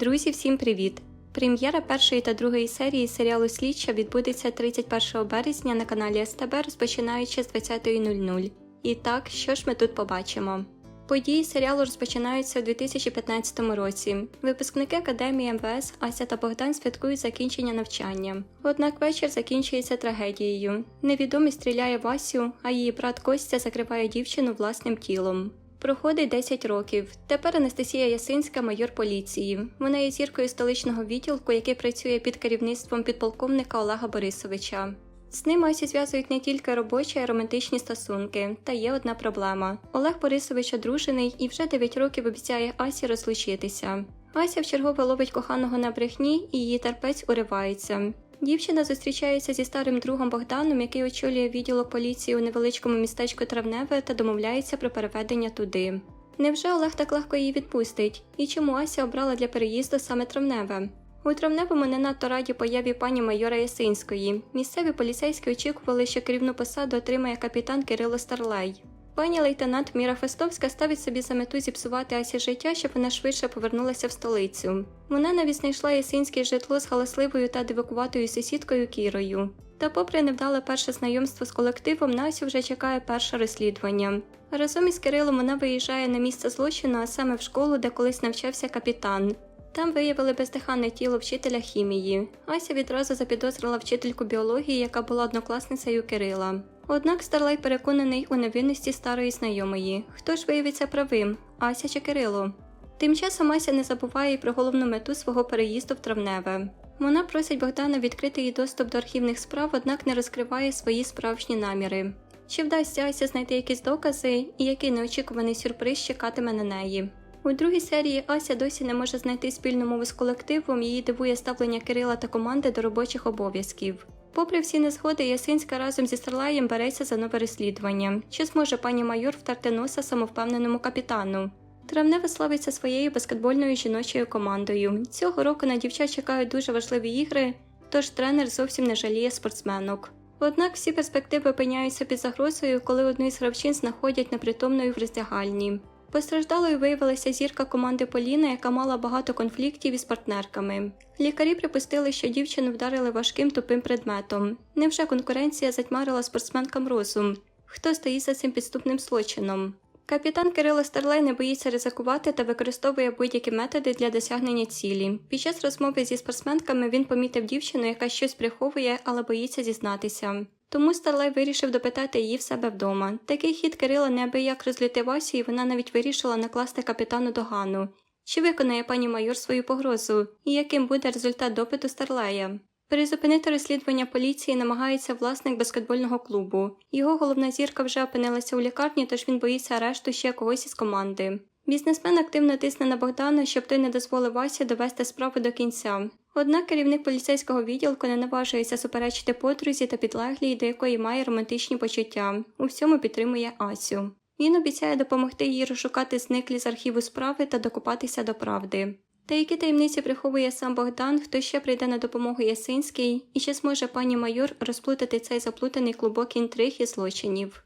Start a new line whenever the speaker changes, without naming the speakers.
Друзі, всім привіт! Прем'єра першої та другої серії серіалу Слідча відбудеться 31 березня на каналі СТБ, розпочинаючи з 20.00. І так, що ж ми тут побачимо? Події серіалу розпочинаються у 2015 році. Випускники академії МВС Ася та Богдан святкують закінчення навчання. Однак вечір закінчується трагедією. Невідомий стріляє в Асю, а її брат Костя закриває дівчину власним тілом. Проходить 10 років. Тепер Анастасія Ясинська майор поліції. Вона є зіркою столичного відділку, який працює під керівництвом підполковника Олега Борисовича. З ним Асі зв'язують не тільки робочі, а й романтичні стосунки. Та є одна проблема: Олег Борисович одружений і вже 9 років обіцяє Асі розлучитися. Ася вчергове ловить коханого на брехні, і її терпець уривається. Дівчина зустрічається зі старим другом Богданом, який очолює відділок поліції у невеличкому містечку Травневе та домовляється про переведення туди. Невже Олег так легко її відпустить? І чому Ася обрала для переїзду саме Травневе? У травневому не надто раді появі пані майора Ясинської. Місцеві поліцейські очікували, що керівну посаду отримає капітан Кирило Старлей. Пані лейтенант Міра Фестовська ставить собі за мету зіпсувати Асі життя, щоб вона швидше повернулася в столицю. Вона навіть знайшла ясинське житло з галасливою та дивакуватою сусідкою Кірою. Та, попри невдале перше знайомство з колективом, на Асю вже чекає перше розслідування. Разом із Кирилом вона виїжджає на місце злочину, а саме в школу, де колись навчався капітан. Там виявили бездиханне тіло вчителя хімії. Ася відразу запідозрила вчительку біології, яка була однокласницею Кирила. Однак Старлей переконаний у невинності старої знайомої. Хто ж виявиться правим? Ася чи Кирило? Тим часом Ася не забуває й про головну мету свого переїзду в травневе. Вона просить Богдана відкрити їй доступ до архівних справ, однак не розкриває свої справжні наміри. Чи вдасться Ася знайти якісь докази, і який неочікуваний сюрприз чекатиме на неї? У другій серії Ася досі не може знайти спільну мову з колективом, її дивує ставлення Кирила та команди до робочих обов'язків. Попри всі незгоди, Ясинська разом зі Старлаєм береться за нове розслідування. Чи зможе пані майор втерти носа самовпевненому капітану? Травневе славиться своєю баскетбольною жіночою командою. Цього року на дівчат чекають дуже важливі ігри, тож тренер зовсім не жаліє спортсменок. Однак всі перспективи опиняються під загрозою, коли одну із гравчин знаходять непритомною в роздягальні. Постраждалою виявилася зірка команди Поліна, яка мала багато конфліктів із партнерками. Лікарі припустили, що дівчину вдарили важким тупим предметом. Невже конкуренція затьмарила спортсменкам розум? Хто стоїть за цим підступним злочином? Капітан Кирило Старлей не боїться ризикувати та використовує будь-які методи для досягнення цілі. Під час розмови зі спортсменками він помітив дівчину, яка щось приховує, але боїться зізнатися. Тому Старлей вирішив допитати її в себе вдома. Такий хід Кирила неабияк розлютив Асю, і вона навіть вирішила накласти капітану догану. Чи виконає пані майор свою погрозу, і яким буде результат допиту Старлея? Перезупинити розслідування поліції намагається власник баскетбольного клубу. Його головна зірка вже опинилася у лікарні, тож він боїться арешту ще когось із команди. Бізнесмен активно тисне на Богдана, щоб той не дозволив Асі довести справу до кінця. Однак керівник поліцейського відділку не наважується суперечити подрузі та підлеглій, до якої має романтичні почуття. У всьому підтримує Асю. Він обіцяє допомогти їй розшукати зниклі з архіву справи та докопатися до правди. Та які таємниці приховує сам Богдан, хто ще прийде на допомогу Ясинській, і чи зможе пані майор розплутати цей заплутаний клубок інтриг і злочинів?